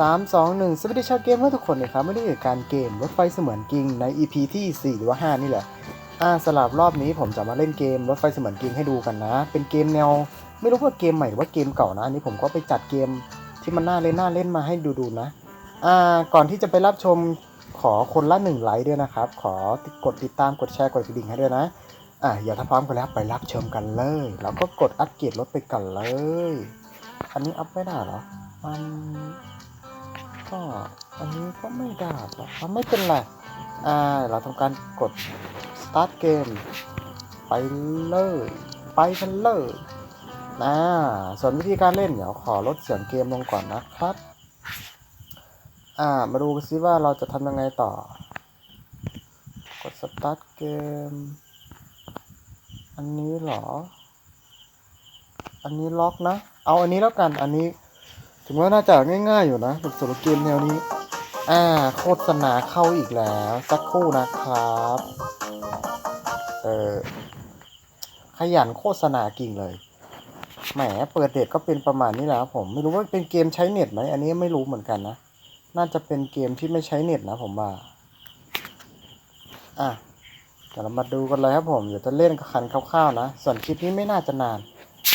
3 2 1 สวัสดีชาวเกมเพื่อทุกคนนะครับไม่ได้เกิดการเกมรถไฟเสมือนจริงใน EP ที่ 4 หรือว่า 5 นี่แหละ อ่าสลับรอบนี้ผมจะมาเล่นเกมรถไฟเสมือนจริงให้ดูกันนะ เป็นเกมแนว ไม่รู้ว่าเกมใหม่หรือว่าเกมเก่านะอันนี้ผมก็ไปจัดเกมที่มันน่าเล่นน่าเล่นมาให้ดูดูนะ อ่าก่อนที่จะไปรับชมขอคนละหนึ่งไลค์ด้วยนะครับ ขอกดติดตามกดแชร์กดกระดิ่งให้ด้วยนะ อะอย่าถ้าพร้อมกันแล้วไปรับชมกันเลย แล้วก็กดอัปเกรดรถไปกันเลย อันนี้อัพไม่ได้เหรอมัน ก็อันนี้ก็ไม่ได้หรอกมันไม่เป็นไรอ่าเราทำการกด start game ไปเลย ไปกันเลยนะส่วนวิธีการเล่นเดี๋ยวขอลดเสียงเกมลงก่อนนะครับ อ่า มาดูซิว่าเราจะทำยังไงต่อ กด start game อันนี้เหรอ อันนี้ล็อกนะ เอาอันนี้แล้วกัน อันนี้ ถึงว่าน่าจะง่ายๆอยู่นะสำหรับเกมแนวนี้ อ่าโฆษณาเข้าอีกแล้ว สักครู่นะครับ เออขยันโฆษณากิ่งเลย แหมเปิดเด็ดก็เป็นประมาณนี้แล้วผมไม่รู้ว่าเป็นเกมใช้เน็ตไหมอันนี้ไม่รู้เหมือนกันนะ น่าจะเป็นเกมที่ไม่ใช้เน็ตนะผมว่า อะเดี๋ยวเรามาดูกันเลยครับผม เดี๋ยวจะเล่นก็คันคร่าวๆนะ ส่วนคลิปนี้ไม่น่าจะนาน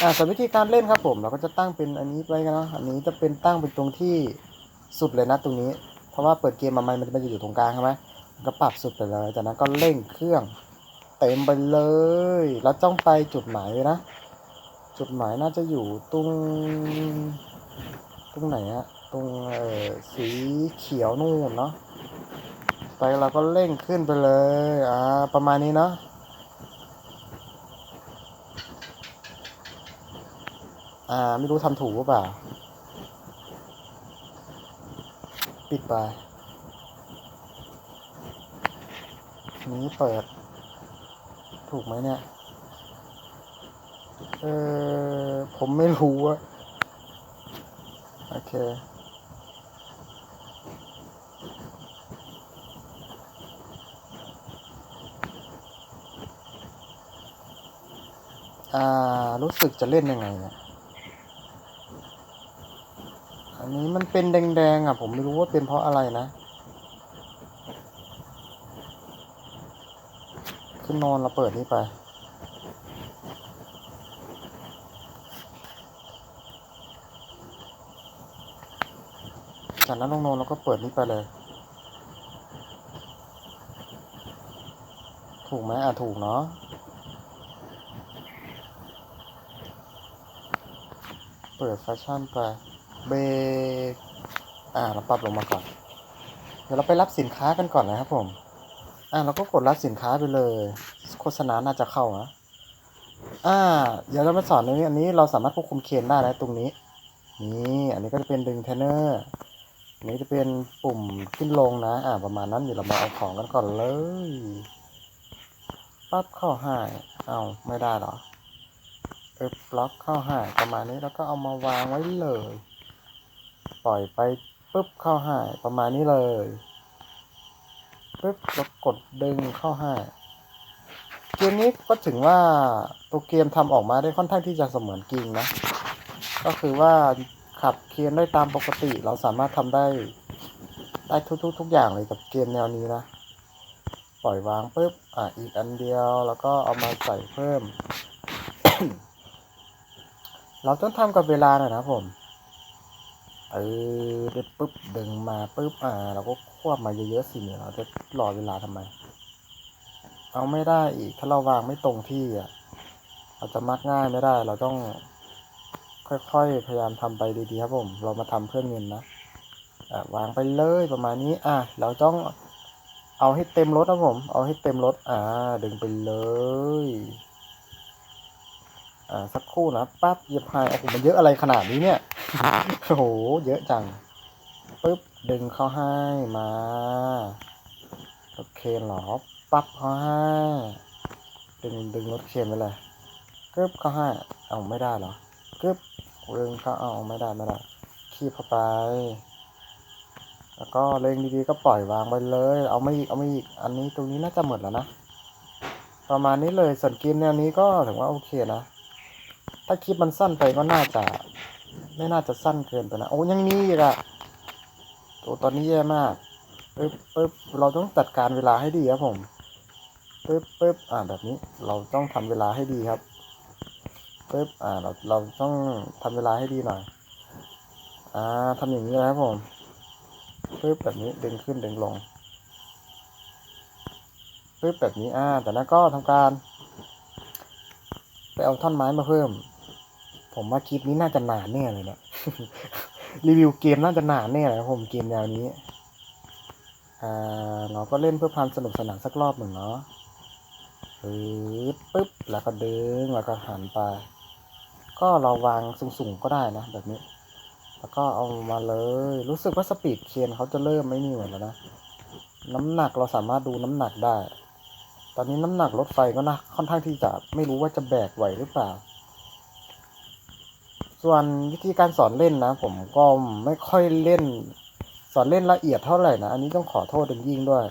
อ่าส่วนวิธีการเล่นครับผมเราก็จะตั้งเป็นอันนี้ไว้กันเนาะอันนี้จะเป็นตั้งเป็นตรงที่สุดเลยนะตรงนี้ เพราะว่าเปิดเกมมาใหม่มันจะอยู่ตรงกลางใช่ไหมก็ปรับสุดไปเลยจากนั้นก็เร่งเครื่องเต็มไปเลยแล้วจ้องไปจุดหมายไว้นะ จุดหมายน่าจะอยู่ตรงตรงไหนอะตรงเออสีเขียวนู่นเนาะไปเราก็เร่งขึ้นไปเลยอ่าประมาณนี้เนาะ อ่า ไม่รู้ทำถูกหรือเปล่า ปิดไป นี้เปิด ถูกไหมเนี่ย เออ ผมไม่รู้อะโอเคอ่ารู้สึกจะเล่นยังไงเนี่ย อันนี้มันเป็นแดงๆอะ ผมไม่รู้ว่าเป็นเพราะอะไรนะขึ้นนอนเราเปิดนี่ไปจากนั้นลงนอนเราก็เปิดนี่ไปเลย ถูกไหมอะถูกเนาะเปิดแฟชั่นไป เบรกอ่าเราปรับลงมาก่อน เดี๋ยวเราไปรับสินค้ากันก่อนนะครับผม อ่าเราก็กดรับสินค้าไปเลย โฆษณาน่าจะเข้านะอ่า เดี๋ยวเรามาสอนในนี้อันนี้เราสามารถควบคุมเคนได้แล้วตรงนี้ นี่อันนี้ก็จะเป็นดึงเทนเนอร์อันนี้จะเป็นปุ่มขึ้นลงนะ อ่า ประมาณนั้นเดี๋ยวเรามาเอาของกันก่อนเลยปั๊บเข้าให้เอาไม่ได้หรอเออบล็อกเข้าให้ประมาณนี้แล้วก็เอามาวางไว้เลย ปล่อยไปปุ๊บเข้าให้ประมาณนี้เลยปุ๊บแล้วกดดึงเข้าให้เกมนี้ก็ถึงว่าตัวเกมทำออกมาได้ค่อนข้างที่จะเสมือนจริงนะ ก็คือว่าขับเคียนได้ตามปกติ เราสามารถทำได้ได้ทุกๆทุกอย่างเลยกับเกมแนวนี้นะ ปล่อยวางปุ๊บอะอีกอันเดียวแล้วก็เอามาใส่เพิ่ม เราต้องทำกับเวลาหน่อยนะผม เออเด็ดปุ๊บดึงมาปุ๊บอ่าเราก็ควบมาเยอะๆสิเนี่ยเราจะรอเวลาทำไม เอาไม่ได้อีกถ้าเราวางไม่ตรงที่อะเราจะมักง่ายไม่ได้ เราต้องค่อยๆพยายามทำไปดีๆครับผม เรามาทำเพื่อเงินนะอะวางไปเลยประมาณนี้ อะเราต้องเอาให้เต็มรถนะผม เอาให้เต็มรถ อ่า ดึงไปเลย อ่า สักครู่นะ ปั๊บเยียบไฮโอ้โหมันเยอะอะไรขนาดนี้เนี่ย โอ้โห เยอะจังปึ๊บ ดึงเข้าให้มาโอเคเหรอ ปั๊บเข้าให้ ดึงดึงรถเคนไปเลยกึบเข้าให้ เอาไม่ได้เหรอกึบดึงเข้าเอาไม่ได้ไม่ได้ คีบเข้าไป แล้วก็เล็งดีๆก็ปล่อยวางไปเลย เอาไม่อีกเอาไม่อีก อันนี้ตรงนี้น่าจะหมดแล้วนะ ประมาณนี้เลยส่วนเกมแนวนี้ก็ถือว่าโอเคนะ ถ้าคลิปมันสั้นไปก็น่าจะ ไม่น่าจะสั้นเกินไปนะ โอ้ยังมีอีกอะตัวตอนนี้แย่มากปึ๊บปึ๊บเราต้องจัดการเวลาให้ดีครับผมปึ๊บปึ๊บอ่าแบบนี้เราต้องทำเวลาให้ดีครับปึ๊บอ่าเราเราต้องทำเวลาให้ดีหน่อย อ่าทำอย่างนี้นะครับผมปึ๊บแบบนี้ดึงขึ้นดึงลงปึ๊บแบบนี้อ่าแต่นั้นก็ทำการไปเอาท่อนไม้มาเพิ่ม ผมว่าคลิปนี้น่าจะนานแน่เลยเนี่ยรีวิวเกมน่าจะนานแน่เลยครับผมเกมแนวนี้อ่าเราก็เล่นเพื่อความสนุกสนานสักรอบหนึ่งเนาะปึ๊บปึ๊บแล้วก็ดึงแล้วก็หันไป ก็เราวางสูงๆก็ได้นะแบบนี้ แล้วก็เอามาเลย รู้สึกว่าสปีดเคนเขาจะเริ่มไม่นี่เหมือนแล้วนะน้ำหนักเราสามารถดูน้ำหนักได้ ตอนนี้น้ำหนักรถไฟก็นะค่อนข้างที่จะไม่รู้ว่าจะแบกไหวหรือเปล่า ส่วนวิธีการสอนเล่นนะ ผมก็ไม่ค่อยเล่น สอนเล่นละเอียดเท่าไหร่นะ อันนี้ต้องขอโทษเป็นยิ่งด้วย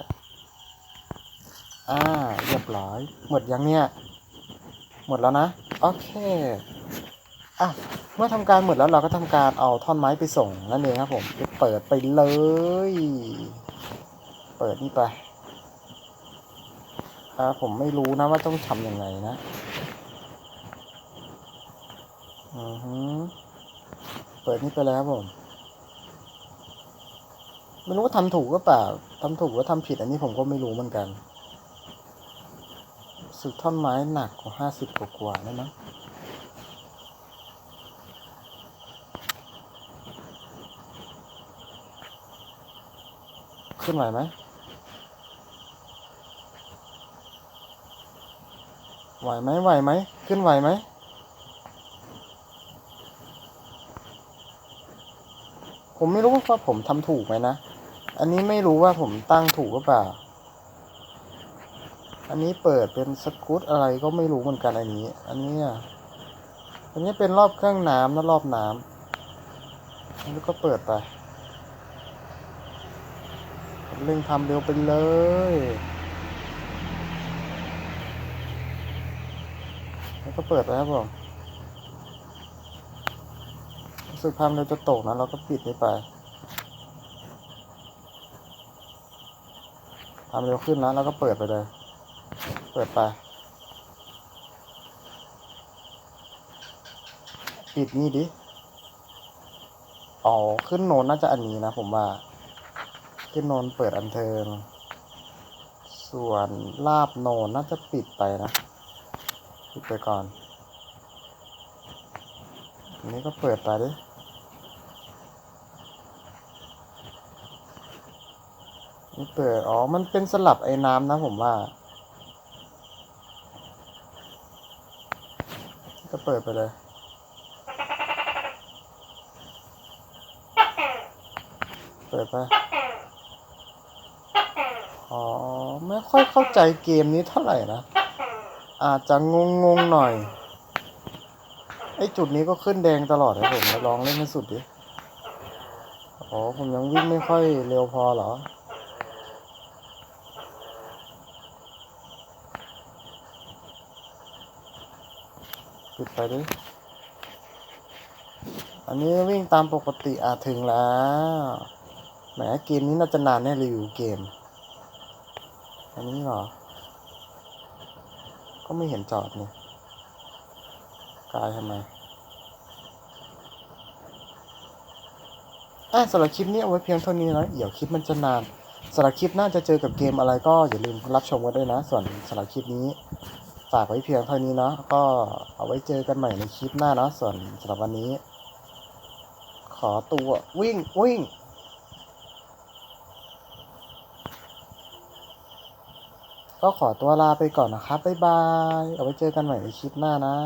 อ่า เรียบร้อย หมดยังเนี่ย หมดแล้วนะ โอเค อะ เมื่อทำการหมดแล้วเราก็ทำการเอาท่อนไม้ไปส่งนั่นเองครับผมไปเปิดไปเลย เปิดนี่ไปอ่าผมไม่รู้นะว่าต้องทำยังไงนะ อือฮึเปิดนี่ไปแล้วครับผมไม่รู้ว่าทำถูกก็เปล่าทำถูกหรือทำผิดอันนี้ผมก็ไม่รู้เหมือนกันสึกท่อนไม้หนักกว่าห้าสิบกว่าๆนั่นนะขึ้นไหวไหมไหวไหมไหวไหม ขึ้นไหวไหม ผมไม่รู้ว่าผมทำถูกไหมนะ อันนี้ไม่รู้ว่าผมตั้งถูกหรือเปล่า อันนี้เปิดเป็นสกูตอะไรก็ไม่รู้เหมือนกันอันนี้ อันนี้อะอันนี้เป็นรอบเครื่องน้ำนะรอบน้ำอันนี้ก็เปิดไปเร่งทำเร็วไปเลย แล้วก็เปิดไปครับผม รู้ สึกความเร็วจะตกนะเราก็ปิดนี้ไปความเร็วขึ้นนะแล้วก็เปิดไปเลย เปิดไป ปิดนี่ดิอ๋อขึ้นโนนน่าจะอันนี้นะผมว่า ขึ้นโนนเปิดอันเทิง ส่วนลาบโนนน่าจะปิดไปนะ ปิดไปก่อน อันนี้ก็เปิดไปดิ นี่เปิดอ๋อ มันเป็นสลับไอ้น้ำนะผมว่า ก็เปิดไปเลยเปิดไปอ๋อ ไม่ค่อยเข้าใจเกมนี้เท่าไหร่นะ อาจจะงงงๆหน่อย ไอ้จุดนี้ก็ขึ้นแดงตลอดเลยผมมาลองเล่นให้สุดดิ อ๋อ ผมยังวิ่งไม่ค่อยเร็วพอเหรอ ปิดไปดิ อันนี้วิ่งตามปกติอาจถึงแล้วแหมเกมนี้น่าจะนานแน่รีวิวเกม อันนี้เหรอ ก็ไม่เห็นจอดนี่กายทำไมอะสำหรับคลิปนี้เอาไว้เพียงเท่านี้นะเดี๋ยวคลิปมันจะนานสำหรับคลิปหน้าจะเจอกับเกมอะไรก็อย่าลืมรับชมกันด้วยนะ ส่วนสำหรับคลิปนี้ ฝากไว้เพียงเท่านี้เนาะก็เอาไว้เจอกันใหม่ในคลิปหน้าเนาะส่วนสำหรับวันนี้ ขอตัววิ่งวิ่งก็ขอตัวลาไปก่อนนะครับ บ๊ายบาย เอาไว้เจอกันใหม่ในคลิปหน้านะ